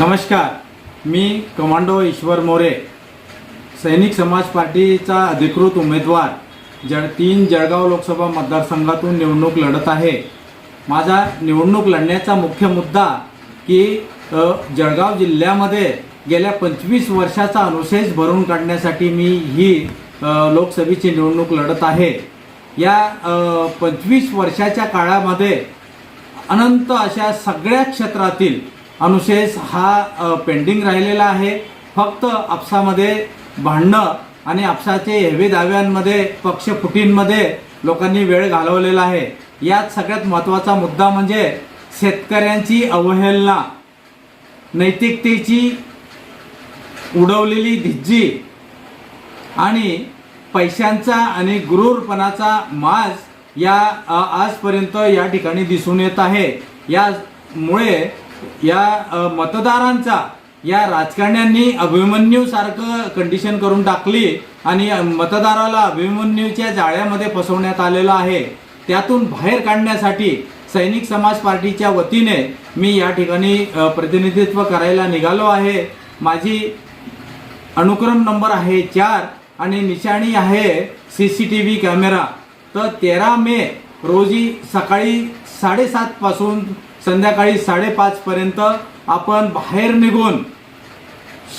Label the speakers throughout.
Speaker 1: नमस्कार. मी कमांडो ईश्वर मोरे. सैनिक समाज पार्टीचा अधिकृत उमेदवार. जळ तीन जळगाव लोकसभा मतदारसंघातून निवडणूक लढत आहे. माझा निवडणूक लढण्याचा मुख्य मुद्दा की जळगाव जिल्ह्यामध्ये गेल्या पंचवीस वर्षाचा अनुशेष भरून काढण्यासाठी मी ही लोकसभेची निवडणूक लढत आहे. या पंचवीस वर्षाच्या काळामध्ये अनंत अशा सगळ्या क्षेत्रातील अनुशेष हा पेंडिंग राहिलेला आहे. फक्त आपसामध्ये भांडणं आणि आपसाचे हेवे दाव्यांमध्ये पक्षफुटींमध्ये लोकांनी वेळ घालवलेला आहे. यात सगळ्यात महत्त्वाचा मुद्दा म्हणजे शेतकऱ्यांची अवहेलना. नैतिकतेची उडवलेली धिज्जी आणि पैशांचा आणि गुरूरपणाचा माज या आजपर्यंत या ठिकाणी दिसून येत आहे. यामुळे या मतदारांचा या राजकारण्यांनी अभिमन्यू सारखं कंडिशन करून टाकली आणि मतदाराला अभिमन्यूच्या जाळ्यामध्ये फसवण्यात आलेलं आहे. त्यातून बाहेर काढण्यासाठी सैनिक समाज पार्टीच्या वतीने मी या ठिकाणी प्रतिनिधित्व करायला निघालो आहे. माझी अनुक्रम नंबर आहे चार आणि निशाणी आहे C C T V camera. तर तेरा मे रोजी सकाळी साडेसातपासून संध्याकाळी साडेपाचपर्यंत आपण बाहेर निघून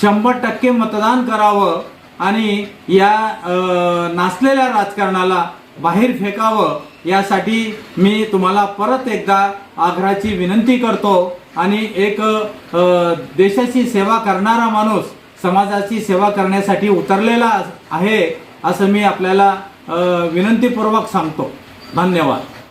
Speaker 1: शंभर टक्के मतदान करावं आणि या नाचलेल्या राजकारणाला बाहेर फेकावं यासाठी मी तुम्हाला परत एकदा आग्रहाची विनंती करतो आणि एक देशाची सेवा करणारा माणूस समाजाची सेवा करण्यासाठी उतरलेला आहे असं मी आपल्याला विनंतीपूर्वक सांगतो. धन्यवाद.